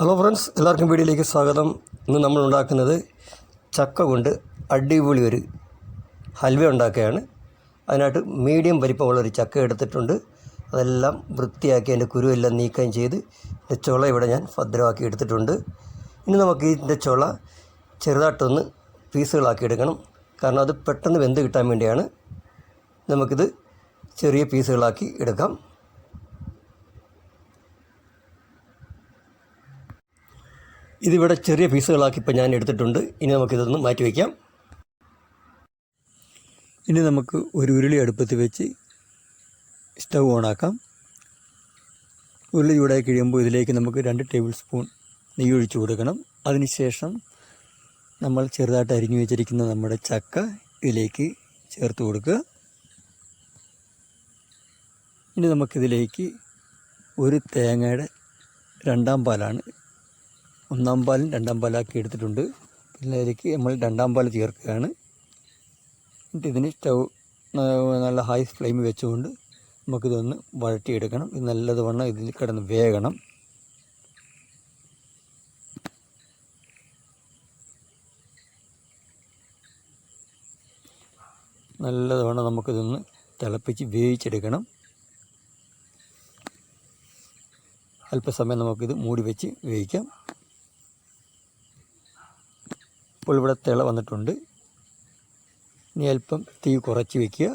Hello friends എല്ലാവർക്കും വീഡിയോയിലേക്ക് സ്വാഗതം. ഇന്ന് നമ്മൾ ഉണ്ടാക്കുന്നത് ചക്ക കൊണ്ട് അടിപൊളി ഒരു ഹൽവ ഉണ്ടാക്കുകയാണ്. അതിനായിട്ട് മീഡിയം വലിപ്പമുള്ള ഒരു ചക്ക എടുത്തിട്ടുണ്ട്. അതെല്ലാം വൃത്തിയാക്കി അതിന്റെ കുരുവെല്ലാം നീക്കം ചെയ്ത് ഇതിന്റെ ചുള ഇവിടെ ഞാൻ ഭദ്രമാക്കി എടുത്തിട്ടുണ്ട്. ഇനി നമുക്ക് ഇതിന്റെ ചുള ചെറുതായിട്ടൊന്ന് പീസുകളാക്കി എടുക്കണം. കാരണം അത് പെട്ടെന്ന് വെന്ത് കിട്ടാൻ വേണ്ടിയാണ്. നമുക്കിത് ചെറിയ പീസുകളാക്കി എടുക്കാം. ഇതിവിടെ ചെറിയ പീസുകളാക്കി ഇപ്പം ഞാൻ എടുത്തിട്ടുണ്ട്. ഇനി നമുക്കിതൊന്ന് മാറ്റി വയ്ക്കാം. ഇനി നമുക്ക് ഒരു ഉരുളി അടുപ്പത്ത് വെച്ച് സ്റ്റൗ ഓണാക്കാം. ഉരുളി ചൂടായി കഴിയുമ്പോൾ ഇതിലേക്ക് നമുക്ക് രണ്ട് ടേബിൾ സ്പൂൺ നെയ്യ് ഒഴിച്ചു കൊടുക്കണം. അതിനുശേഷം നമ്മൾ ചെറുതായിട്ട് അരിഞ്ഞു വെച്ചിരിക്കുന്ന നമ്മുടെ ചക്ക ഇതിലേക്ക് ചേർത്ത് കൊടുക്കുക. ഇനി നമുക്കിതിലേക്ക് ഒരു തേങ്ങയുടെ രണ്ടാം പാലാണ് ഒന്നാം പാലും രണ്ടാം പാലാക്കി എടുത്തിട്ടുണ്ട്. പിന്നെ അതിലേക്ക് നമ്മൾ രണ്ടാം പാൽ ചേർക്കുകയാണ്. എന്നിട്ട് ഇതിന് സ്റ്റൗ നല്ല ഹൈ ഫ്ലെയിം വെച്ചുകൊണ്ട് നമുക്കിതൊന്ന് വഴറ്റിയെടുക്കണം. ഇത് നല്ലതുവണ്ണം ഇതിൽ കിടന്ന് വേകണം. നല്ലതുവണ്ണം നമുക്കിതൊന്ന് തിളപ്പിച്ച് വേവിച്ചെടുക്കണം. അല്പസമയം നമുക്കിത് മൂടി വെച്ച് വേവിക്കാം. ഇപ്പോൾ ഇവിടെ തിള വന്നിട്ടുണ്ട്. ഇനി അല്പം തീ കുറച്ച് വയ്ക്കുക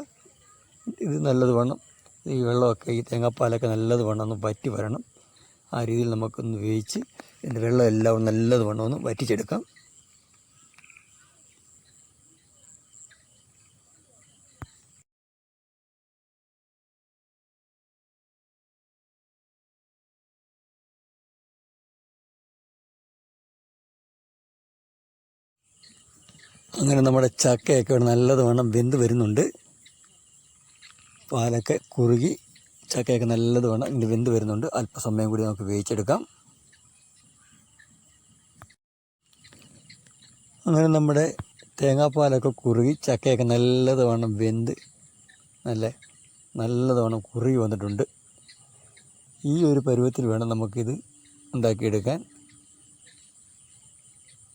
ഇത് നല്ലതുവണ്ണം ഈ വെള്ളമൊക്കെ ഈ തേങ്ങാപ്പാലൊക്കെ നല്ലതുവണ്ണം ഒന്ന് വറ്റി വരണം ആ രീതിയിൽ നമുക്കൊന്ന് വേവിച്ച് ഇതിന്റെ വെള്ളം എല്ലാം നല്ലതുവണ്ണം ഒന്ന് വറ്റിച്ചെടുക്കാം. അങ്ങനെ നമ്മുടെ ചക്കയൊക്കെ നല്ലതുവണ്ണം വെന്ത് വരുന്നുണ്ട്. പാലൊക്കെ കുറുകി ചക്കയൊക്കെ നല്ലതുവണ്ണം ഇങ്ങനെ വെന്ത് വരുന്നുണ്ട്. അല്പസമയം കൂടി നമുക്ക് വേവിച്ചെടുക്കാം. അങ്ങനെ നമ്മുടെ തേങ്ങാപ്പാലൊക്കെ കുറുകി ചക്കയൊക്കെ നല്ലതുവണ്ണം വെന്ത് നല്ല നല്ലതുവണ്ണം കുറുകി വന്നിട്ടുണ്ട്. ഈ ഒരു പരുവത്തിൽ വേണം നമുക്കിത് ഉണ്ടാക്കിയെടുക്കാൻ.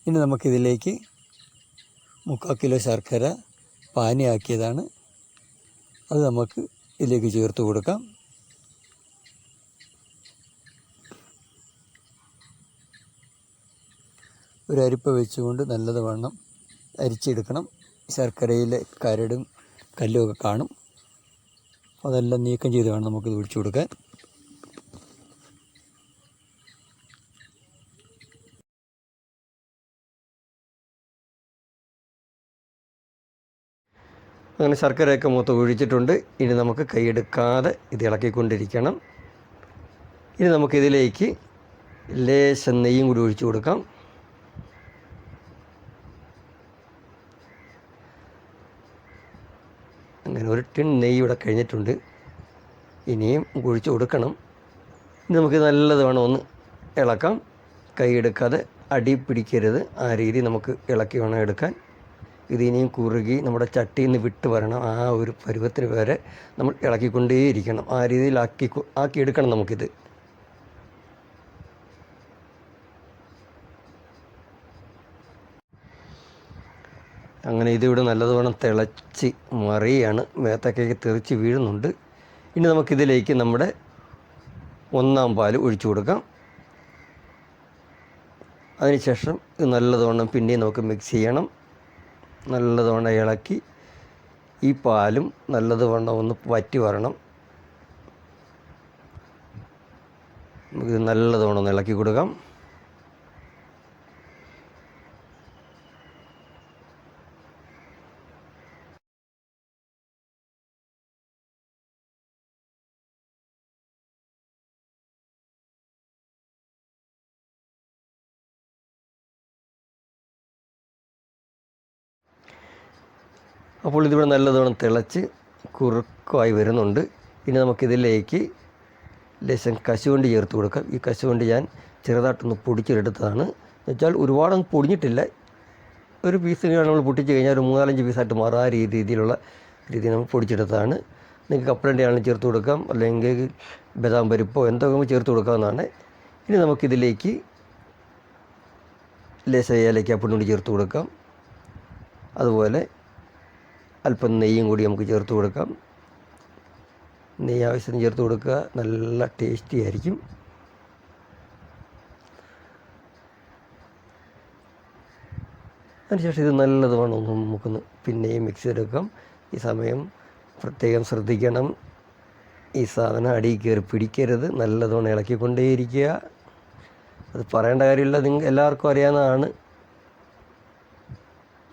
ഇനി നമുക്കിതിലേക്ക് മുക്കാൽ കിലോ ശർക്കര പാനിയാക്കിയതാണ്. അത് നമുക്ക് ഇതിലേക്ക് ചേർത്ത് കൊടുക്കാം. ഒരു അരിപ്പ വെച്ചുകൊണ്ട് നല്ലത് വണ്ണം അരിച്ചെടുക്കണം. ശർക്കരയിലെ കരടും കല്ലുമൊക്കെ കാണും. അതെല്ലാം നീക്കം ചെയ്ത് വേണം നമുക്കിത് ഒഴിച്ചു കൊടുക്കാൻ. അങ്ങനെ ശർക്കരയൊക്കെ മൊത്തം ഒഴിച്ചിട്ടുണ്ട്. ഇനി നമുക്ക് കൈയെടുക്കാതെ ഇത് ഇളക്കിക്കൊണ്ടിരിക്കണം. ഇനി നമുക്കിതിലേക്ക് ലേശം നെയ്യും കൂടി ഒഴിച്ചു കൊടുക്കാം. അങ്ങനെ ഒരു ടിൻ നെയ്യ് ഇവിടെ കഴിഞ്ഞിട്ടുണ്ട്. ഇനിയും ഒഴിച്ചു കൊടുക്കണം. ഇനി നമുക്ക് നല്ലത് വേണം ഒന്ന് ഇളക്കാം. കൈയെടുക്കാതെ അടി പിടിക്കരുത്. ആ രീതി നമുക്ക് ഇളക്കി വേണം എടുക്കാൻ. ഇത് ഇനിയും കുറുകി നമ്മുടെ ചട്ടിയിൽ നിന്ന് വിട്ട് വരണം. ആ ഒരു പരുവത്തിന് വരെ നമ്മൾ ഇളക്കിക്കൊണ്ടേയിരിക്കണം. ആ രീതിയിൽ ആക്കി ആക്കിയെടുക്കണം നമുക്കിത്. അങ്ങനെ ഇതിവിടെ നല്ലതുപോലെ തിളച്ച് മറിയാണ്. മേത്തക്കേക്ക് തെറിച്ച് വീഴുന്നുണ്ട്. ഇനി നമുക്കിതിലേക്ക് നമ്മുടെ ഒന്നാം പാൽ ഒഴിച്ചു കൊടുക്കാം. അതിനുശേഷം നല്ലതുവണ്ണം പിന്നെയും നമുക്ക് മിക്സ് ചെയ്യണം. നല്ലതുവണ്ണം ഇളക്കി ഈ പാലും നല്ലതുവണ്ണം ഒന്ന് വറ്റി വരണം. നമുക്ക് നല്ലതുവണ്ണം ഒന്ന് ഇളക്കി കൊടുക്കാം. അപ്പോൾ ഇതിവിടെ നല്ലതോണം തിളച്ച് കുറുക്കമായി വരുന്നുണ്ട്. ഇനി നമുക്കിതിലേക്ക് ലേശം കശുവണ്ടി ചേർത്ത് കൊടുക്കാം. ഈ കശുവണ്ടി ഞാൻ ചെറുതായിട്ടൊന്ന് പൊടിച്ചെടുത്തതാണ്. എന്നുവെച്ചാൽ ഒരുപാടൊന്നും പൊടിഞ്ഞിട്ടില്ല. ഒരു പീസ് നമ്മൾ പൊട്ടിച്ച് കഴിഞ്ഞാൽ ഒരു മൂന്നാലഞ്ച് പീസായിട്ട് മാറും. ആ രീതിയിലുള്ള രീതിയിൽ നമ്മൾ പൊടിച്ചെടുത്തതാണ്. നിങ്ങൾക്ക് കപ്പലണ്ടി ആണെങ്കിലും ചേർത്ത് കൊടുക്കാം. അല്ലെങ്കിൽ ബദാം പരിപ്പോ എന്തൊക്കെ ചേർത്ത് കൊടുക്കാവുന്നതാണ്. ഇനി നമുക്കിതിലേക്ക് ലേശ ഏലക്കാപ്പൊടി കൂടി ചേർത്ത് കൊടുക്കാം. അതുപോലെ അല്പം നെയ്യും കൂടി നമുക്ക് ചേർത്ത് കൊടുക്കാം. നെയ്യ് ആവശ്യത്തിന് ചേർത്ത് കൊടുക്കുക. നല്ല ടേസ്റ്റി ആയിരിക്കും. അതിനുശേഷം ഇത് നല്ലതുമാണ് നമുക്കൊന്ന് പിന്നെയും മിക്സ് ചെയ്തെടുക്കാം. ഈ സമയം പ്രത്യേകം ശ്രദ്ധിക്കണം. ഈ സാധനം അടിയിൽ കയറി പിടിക്കരുത്. നല്ലതുകൊണ്ട് ഇളക്കിക്കൊണ്ടേയിരിക്കുക. അത് പറയേണ്ട കാര്യമില്ല. നിങ്ങൾ എല്ലാവർക്കും അറിയാവുന്നതാണ്.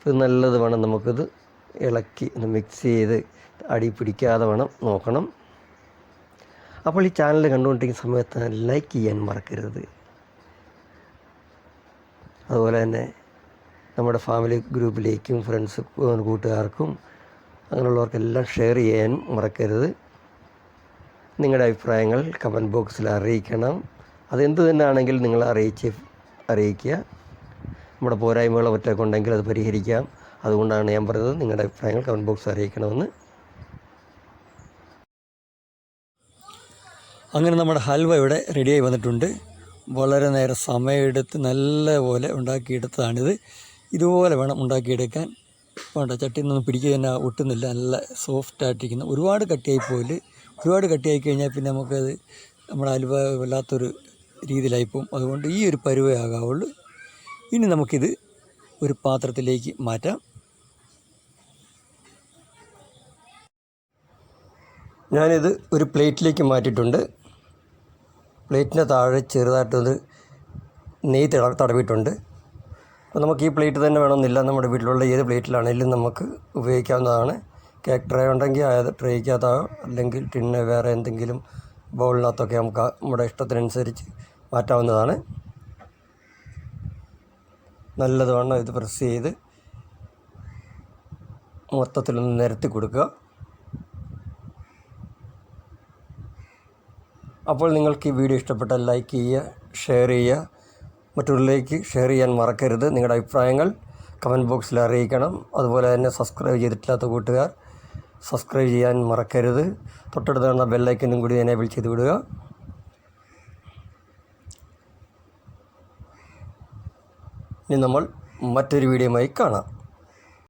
ഇത് നല്ലത് വേണം നമുക്കിത് ഇളക്കി ഒന്ന് മിക്സ് ചെയ്ത് അടി പിടിക്കാതെ വേണം നോക്കണം. അപ്പോൾ ഈ ചാനൽ കണ്ടുകൊണ്ടിരിക്കുന്ന സമയത്ത് ലൈക്ക് ചെയ്യാൻ മറക്കരുത്. അതുപോലെ തന്നെ നമ്മുടെ ഫാമിലി ഗ്രൂപ്പിലേക്കും ഫ്രണ്ട്സ് കൂട്ടുകാർക്കും അങ്ങനെയുള്ളവർക്കെല്ലാം ഷെയർ ചെയ്യാൻ മറക്കരുത്. നിങ്ങളുടെ അഭിപ്രായങ്ങൾ കമന്റ് ബോക്സിൽ അറിയിക്കണം. അതെന്ത് തന്നെ ആണെങ്കിൽ നിങ്ങൾ അറിയിച്ച് അറിയിക്കുക. നമ്മുടെ പോരായ്മകളോ മറ്റൊക്കെ ഉണ്ടെങ്കിൽ അത് പരിഹരിക്കാം. അതുകൊണ്ടാണ് ഞാൻ പറയുന്നത് നിങ്ങളുടെ അഭിപ്രായങ്ങൾ കമന്റ് ബോക്സ് അറിയിക്കണമെന്ന്. അങ്ങനെ നമ്മുടെ ഹൽവ ഇവിടെ റെഡിയായി വന്നിട്ടുണ്ട്. വളരെ നേരം സമയമെടുത്ത് നല്ലപോലെ ഉണ്ടാക്കിയെടുത്തതാണിത്. ഇതുപോലെ വേണം ഉണ്ടാക്കിയെടുക്കാൻ. വേണ്ട ചട്ടിയിൽ നിന്നും പിടിക്കുക തന്നെ ഒട്ടുന്നില്ല. നല്ല സോഫ്റ്റ് ആയിട്ടിരിക്കുന്ന. ഒരുപാട് കട്ടിയായി പോയില്ല? ഒരുപാട് കട്ടിയായി കഴിഞ്ഞാൽ പിന്നെ നമുക്കത് നമ്മുടെ അലുവ വല്ലാത്തൊരു രീതിയിലായിപ്പോവും. അതുകൊണ്ട് ഈ ഒരു പരുവേ ആകാവുള്ളൂ. ഇനി നമുക്കിത് ഒരു പാത്രത്തിലേക്ക് മാറ്റാം. ഞാനിത് ഒരു പ്ലേറ്റിലേക്ക് മാറ്റിയിട്ടുണ്ട്. പ്ലേറ്റിന്റെ താഴെ ചെറുതായിട്ടൊന്ന് നെയ്യ് തിള തടവിയിട്ടുണ്ട്. അപ്പോൾ നമുക്ക് ഈ പ്ലേറ്റ് തന്നെ വേണമെന്നില്ല. നമ്മുടെ വീട്ടിലുള്ള ഏത് പ്ലേറ്റിലാണെങ്കിലും നമുക്ക് ഉപയോഗിക്കാവുന്നതാണ്. കേക്ക് ട്രേ ഉണ്ടെങ്കിൽ അത് ട്രേക്കകത്തോ അല്ലെങ്കിൽ ടിന്ന് വേറെ എന്തെങ്കിലും ബൗളിനകത്തൊക്കെ നമുക്ക് നമ്മുടെ ഇഷ്ടത്തിനനുസരിച്ച് മാറ്റാവുന്നതാണ്. നല്ലതുവണ്ണം ഇത് പ്രസ് ചെയ്ത് മൊത്തത്തിലൊന്ന് നിരത്തി കൊടുക്കുക. അപ്പോൾ നിങ്ങൾക്ക് ഈ വീഡിയോ ഇഷ്ടപ്പെട്ടാൽ ലൈക്ക് ചെയ്യുക ഷെയർ ചെയ്യുക. മറ്റുള്ളവരിലേക്ക് ഷെയർ ചെയ്യാൻ മറക്കരുത്. നിങ്ങളുടെ അഭിപ്രായങ്ങൾ കമന്റ് ബോക്സിൽ അറിയിക്കണം. അതുപോലെ തന്നെ സബ്സ്ക്രൈബ് ചെയ്തിട്ടില്ലാത്ത കൂട്ടുകാർ സബ്സ്ക്രൈബ് ചെയ്യാൻ മറക്കരുത്. തൊട്ടടുത്ത് ബെല്ലൈക്കനും കൂടി എനേബിൾ ചെയ്ത് വിടുക. ഇനി നമ്മൾ മറ്റൊരു വീഡിയോയുമായി കാണാം.